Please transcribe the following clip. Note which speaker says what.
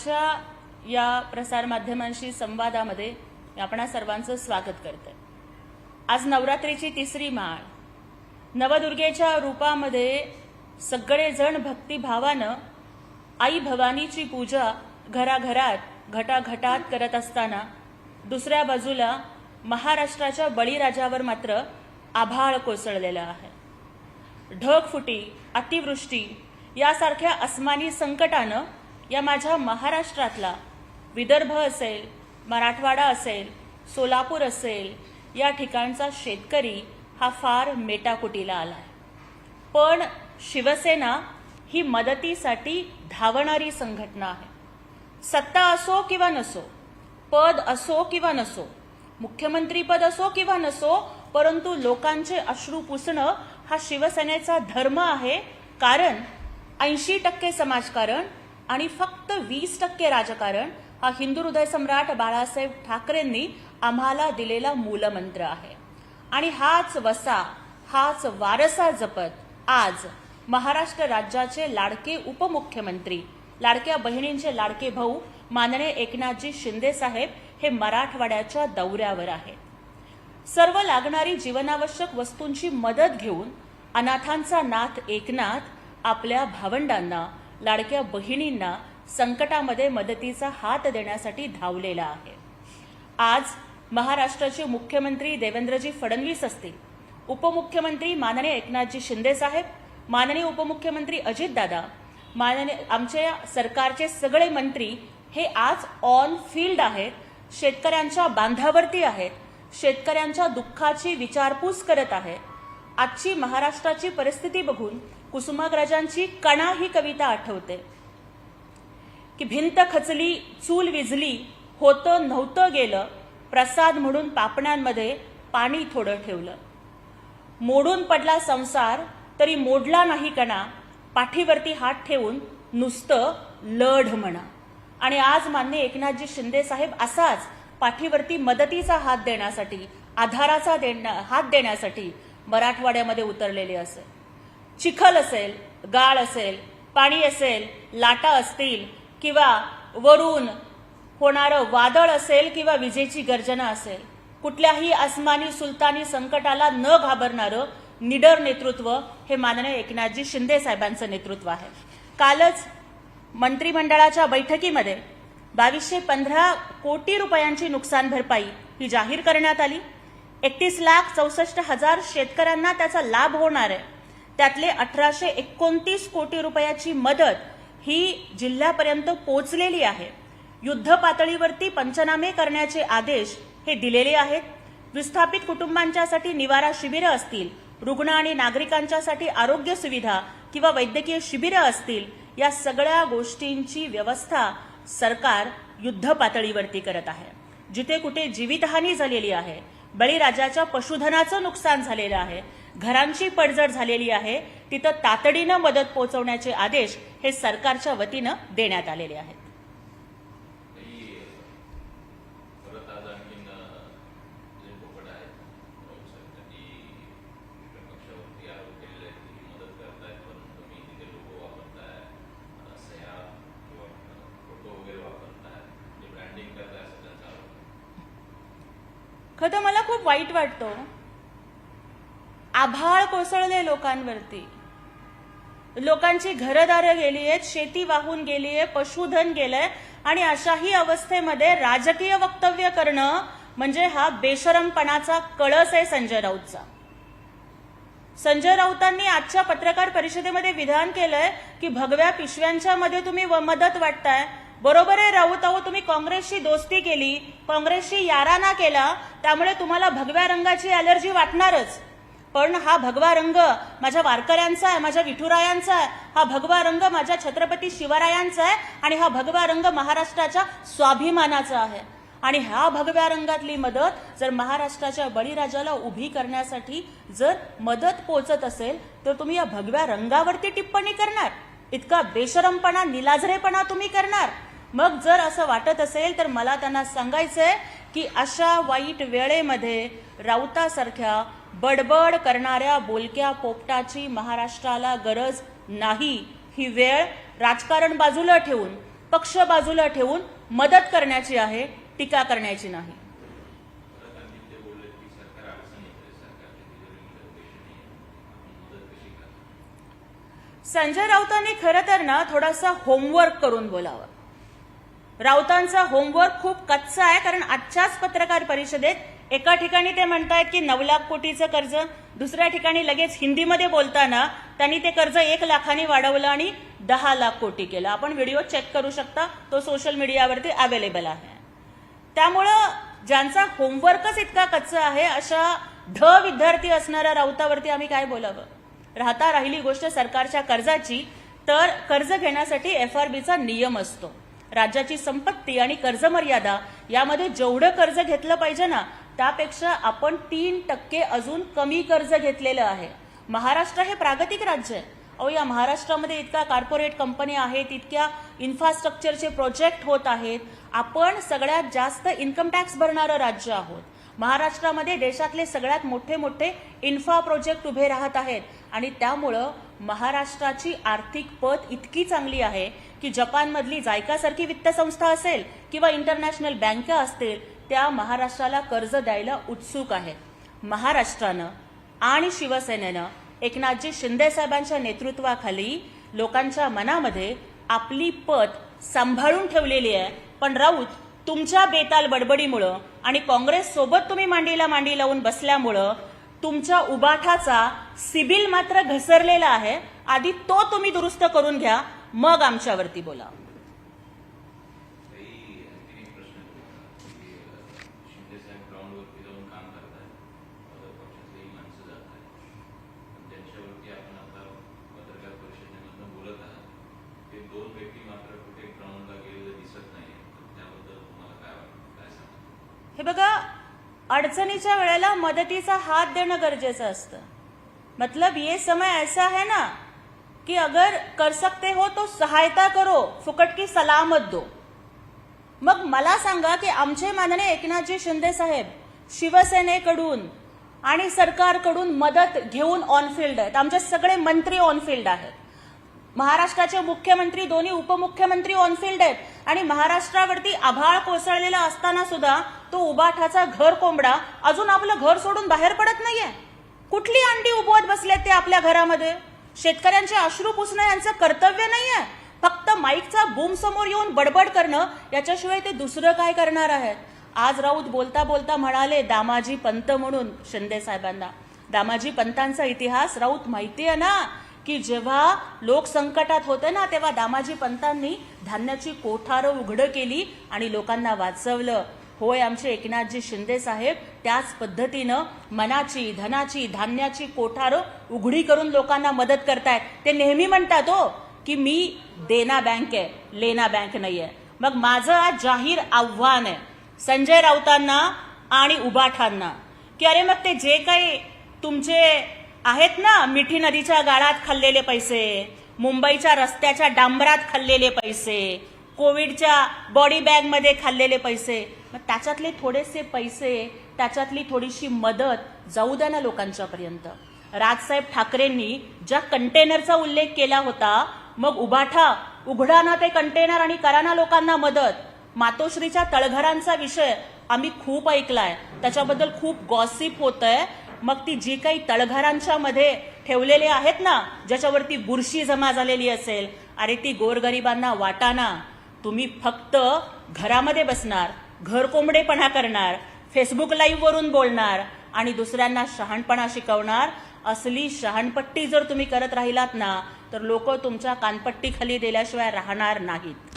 Speaker 1: आजच्या या प्रसारमाध्यमांशी संवादामध्ये मी आपणा सर्वांचं स्वागत करते आज नवरात्रीची तिसरी माळ. नवदुर्गेच्या रूपामध्ये सगळेजण भक्तिभावानं आई भवानीची पूजा घराघरात घटाघटात करत असताना दुसऱ्या बाजूला महाराष्ट्राच्या बळीराजावर मात्र आभाळ कोसळलेलं आहे. ढगफुटी अतिवृष्टी यासारख्या अस्मानी संकटानं या माझ्या महाराष्ट्रातला विदर्भ असेल मराठवाडा असेल सोलापूर असेल या ठिकाणचा शेतकरी हा फार मेटाकुटीला आलाय. पण शिवसेना ही मदतीसाठी धावणारी संघटना आहे. सत्ता असो किंवा नसो पद असो किंवा नसो मुख्यमंत्रीपद असो किंवा नसो परंतु लोकांचे अश्रू पुसणं हा शिवसेनेचा धर्म आहे कारण ऐंशी टक्के समाजकारण आणि फक्त वीस टक्के राजकारण हा हिंदू हृदय सम्राट बाळासाहेब ठाकरेंनी आम्हाला दिलेला मूलमंत्र आहे. आणि हाच वसा हाच वारसा जपत आज महाराष्ट्र राज्याचे लाडके उपमुख्यमंत्री लाडक्या बहिणींचे लाडके भाऊ माननीय एकनाथजी शिंदे साहेब हे मराठवाड्याच्या दौऱ्यावर आहेत. सर्व लागणारी जीवनावश्यक वस्तूंची मदत घेऊन अनाथांचा नाथ एकनाथ आपल्या भावंडांना लाडक्या बहिणींना संकटामध्ये मदतीचा हात देण्यासाठी धावलेला आहे. आज महाराष्ट्राचे मुख्यमंत्री देवेंद्रजी फडणवीस असतील. उपमुख्यमंत्री माननीय एकनाथजी शिंदे साहेब माननीय उपमुख्यमंत्री अजितदादा माननीय आमच्या सरकारचे सगळे मंत्री हे आज ऑन फील्ड आहेत शेतकऱ्यांच्या बांधावरती आहेत शेतकऱ्यांच्या दुःखाची विचारपूस करत आहेत. आजची महाराष्ट्राची परिस्थिती बघून कुसुमाग्रजांची कणा ही कविता आठवते. की भिंत खचली चूल विजली होतं नव्हतं गेलं प्रसाद म्हणून पापण्यांमध्ये पाणी थोडं ठेवलं. मोडून पडला संसार तरी मोडला नाही कणा पाठीवरती हात ठेवून नुसतं लढ म्हणा. आणि आज मान्य एकनाथजी शिंदे साहेब असाच पाठीवरती मदतीचा हात देण्यासाठी आधाराचा देण्या हात देण्यासाठी मराठवाड्यामध्ये उतरलेले असेल चिखल असेल गाळ असेल पाणी असेल लाटा असतील किंवा वरून होणारं वादळ असेल किंवा विजेची गर्जना असेल कुठल्याही आसमानी सुलतानी संकटाला न घाबरणारं निडर नेतृत्व हे माननीय एकनाथजी शिंदे साहेबांचं नेतृत्व आहे. कालच मंत्रिमंडळाच्या बैठकीमध्ये बावीसशे पंधरा कोटी रुपयांची नुकसान भरपाई ही जाहीर करण्यात आली. एकतीस लाख चौसष्ट हजार शेतकऱ्यांना त्याचा लाभ होणार आहे. त्यातले अठराशे एकोणतीस कोटी रुपयाची मदत ही जिल्ह्यापर्यंत पोहोचलेली आहे. युद्ध पातळीवरती पंचनामे करण्याचे आदेश हे दिलेले आहेत. विस्थापित कुटुंबांच्यासाठी निवारा शिबिरं असतील रुग्ण आणि नागरिकांच्यासाठी आरोग्य सुविधा किंवा वैद्यकीय शिबिरं असतील या सगळ्या गोष्टींची व्यवस्था सरकार युद्ध पातळीवरती करत आहे. जिथे कुठे जीवितहानी झालेली आहे बळीराजाच्या पशुधनाचं नुकसान झालेलं आहे घरांची पडझड झालेली आहे. तिथं तातडीनं मदत पोहोचवण्याचे आदेश हे सरकारच्या वतीनं देण्यात आलेले आहेत. खरं मला खूप वाईट वाटतं आभाळ कोसळले लोकांवरती. लोकांची घरदारं गेली आहेत शेती वाहून गेली आहे पशुधन गेलंय आणि अशाही अवस्थेमध्ये राजकीय वक्तव्य करणं म्हणजे हा बेशरमपणाचा कळस आहे संजय राऊतचा. संजय राऊतांनी आजच्या पत्रकार परिषदेमध्ये विधान केलंय की भगव्या पिशव्यांच्या मध्ये तुम्ही व- मदत वाटताय. बरोबर आहे राऊत अहो तुम्ही काँग्रेसशी दोस्ती केली काँग्रेसशी याराना केला त्यामुळे तुम्हाला भगव्या रंगाची अलर्जी वाटणारच. पण हा भगवा रंग माझ्या वारकऱ्यांचा आहे माझ्या विठुरायांचा आहे. हा भगवा रंग माझ्या छत्रपती शिवरायांचा आहे आणि हा भगवा रंग महाराष्ट्राच्या स्वाभिमानाचा आहे. आणि ह्या भगव्या रंगातली मदत जर महाराष्ट्राच्या बळीराजाला उभी करण्यासाठी जर मदत पोचत असेल तर तुम्ही या भगव्या रंगावरती टिप्पणी करणार. इतका बेशरमपणा निलाझरेपणा तुम्ही करणार. मग जर असं वाटत असेल तर मला त्यांना सांगायचंय की अशा वाईट वेळेमध्ये राऊतासारख्या बडबड करणाऱ्या बोलक्या पोपटाची महाराष्ट्राला गरज नाही. ही वेळ राजकारण बाजूला ठेवून पक्ष बाजूला ठेवून मदत करण्याची आहे टीका करण्याची नाही. संजय राऊतांनी खरं तर ना थोडासा होमवर्क करून बोलावं. राऊतांचा होमवर्क खूप कच्चा आहे कारण आजच्याच पत्रकार परिषदेत एका ठिकाणी ते म्हणतायत की नऊ लाख कोटीचं कर्ज दुसऱ्या ठिकाणी लगेच हिंदीमध्ये बोलताना त्यांनी ते कर्ज एक लाखाने वाढवलं आणि दहा लाख कोटी केलं. आपण व्हिडिओ चेक करू शकता तो सोशल मीडियावरती अवेलेबल आहे. त्यामुळं ज्यांचा होमवर्कच इतका कच्चा आहे अशा ढ विद्यार्थी असणाऱ्या राऊतावरती आम्ही काय बोलावं? राहता राहिली गोष्ट सरकारच्या कर्जाची तर कर्ज घेण्यासाठी एफ आर बीचा नियम असतो. राज्याची संपत्ती आणि कर्ज मर्यादा यामध्ये जेवढं कर्ज घेतलं पाहिजे ना त्यापेक्षा आपण तीन टक्के अजून कमी कर्ज घेतलेलं आहे. महाराष्ट्र हे प्रागतिक राज्य आहे. अहो या महाराष्ट्रामध्ये इतका कॉर्पोरेट कंपन्या आहेत इतक्या इन्फ्रास्ट्रक्चरचे प्रोजेक्ट होत आहेत. आपण सगळ्यात जास्त इन्कम टॅक्स भरणारं राज्य आहोत. महाराष्ट्रामध्ये देशातले सगळ्यात मोठे मोठे इन्फ्रा प्रोजेक्ट उभे राहत आहेत. आणि त्यामुळं महाराष्ट्राची आर्थिक पत इतकी चांगली आहे की जपानमधली जायकासारखी वित्त संस्था असेल किंवा इंटरनॅशनल बँका असतील त्या महाराष्ट्राला कर्ज द्यायला उत्सुक आहेत महाराष्ट्रानं आणि शिवसेनेनं एकनाथजी शिंदे साहेबांच्या नेतृत्वाखाली लोकांच्या मनामध्ये आपली पत सांभाळून ठेवलेली आहे. पण राऊत तुमच्या बेताल बडबडीमुळं आणि काँग्रेस सोबत तुम्ही मांडीला मांडी लावून बसल्यामुळं तुमच्या उबाठाचा सिबिल मात्र घसरलेला आहे. आधी तो तुम्ही दुरुस्त करून घ्या मग आमच्यावरती बोला
Speaker 2: काही आणखी एक प्रश्न होता की अ, शिंदे साहेब ग्राउंडवरती जाऊन काम करतायत अ, पक्षातलेही माणसं जात आहेत त्यांच्यावरती आपण आता पत्रकार परिषदेमधून बोलत आहात. ते दोन व्यक्ती मात्र कुठे ग्राउंडला गेलेले दिसत नाही त्याबद्दल तुम्हाला काय वाटतं? काय सांगतो
Speaker 1: हे बघा अडचणीच्या वेळेला मदतीचा हात देणं गरजेचं असतं. मतलब ये समय ऐसा है ना कि अगर कर सकते हो तो सहायता करो फुकट की सलामत दो. मग मला सांगा की आमचे माननीय एकनाथजी शिंदे साहेब शिवसेनेकडून आणि सरकारकडून मदत घेऊन ऑनफिल्ड आहेत. आमचे सगळे मंत्री ऑनफिल्ड आहेत. महाराष्ट्राचे मुख्यमंत्री दोन्ही उपमुख्यमंत्री ऑनफिल्ड आहेत. आणि महाराष्ट्रावरती आभाळ कोसळलेला असताना सुद्धा तो उबाठाचा घर कोंबडा अजून आपलं घर सोडून बाहेर पडत नाहीये. कुठली अंडी उबवत बसलेत ते आपल्या घरामध्ये? शेतकऱ्यांचे अश्रू पुसणं यांचं कर्तव्य नाहीये. फक्त माईकचा बूम समोर येऊन बडबड करणं याच्याशिवाय ते दुसरं काय करणार आहेत? आज राऊत बोलता बोलता म्हणाले दामाजी पंत म्हणून शिंदे साहेबांना. दामाजी पंतांचा इतिहास राऊत माहिती आहे ना की जेव्हा लोक संकटात होते ना तेव्हा दामाजी पंतांनी धान्याची कोठारं उघडं केली आणि लोकांना वाचवलं. होय आमचे एकनाथजी शिंदे साहेब त्याच पद्धतीनं मनाची धनाची धान्याची कोठारं उघडी करून लोकांना मदत करतायत. ते नेहमी म्हणतात हो की मी देना बँक आहे लेना बँक नाही आहे मग माझं आज जाहीर आव्हान आहे. संजय राऊतांना आणि उबाठांना की अरे मग ते जे काही तुमचे आहेत ना मिठी नदीच्या गाळात खाल्लेले पैसे मुंबईच्या रस्त्याच्या डांबरात खाल्लेले पैसे कोविडच्या बॉडी बॅगमध्ये खाल्लेले पैसे मग त्याच्यातले थोडेसे पैसे त्याच्यातली थोडीशी मदत जाऊ द्या ना लोकांच्यापर्यंत. राजसाहेब ठाकरेंनी ज्या कंटेनरचा उल्लेख केला होता मग उभाठा उघडा ना ते कंटेनर आणि करा ना लोकांना मदत. मातोश्रीच्या तळघरांचा विषय आम्ही खूप ऐकलाय. त्याच्याबद्दल खूप गॉसिप होत आहे मग ती जी काही तळघरांच्या मध्ये ठेवलेले आहेत ना ज्याच्यावरती बुरशी जमा झालेली असेल अरे ती गोरगरिबांना वाटाना तुम्ही फक्त घरामध्ये बसणार घर कोंबडेपणा करणार फेसबुक लाईव्ह वरून बोलणार आणि दुसऱ्यांना शहाणपणा शिकवणार. असली शहाणपट्टी जर तुम्ही करत राहिलात ना तर लोक तुमच्या कानपट्टीखाली दिल्याशिवाय राहणार नाहीत.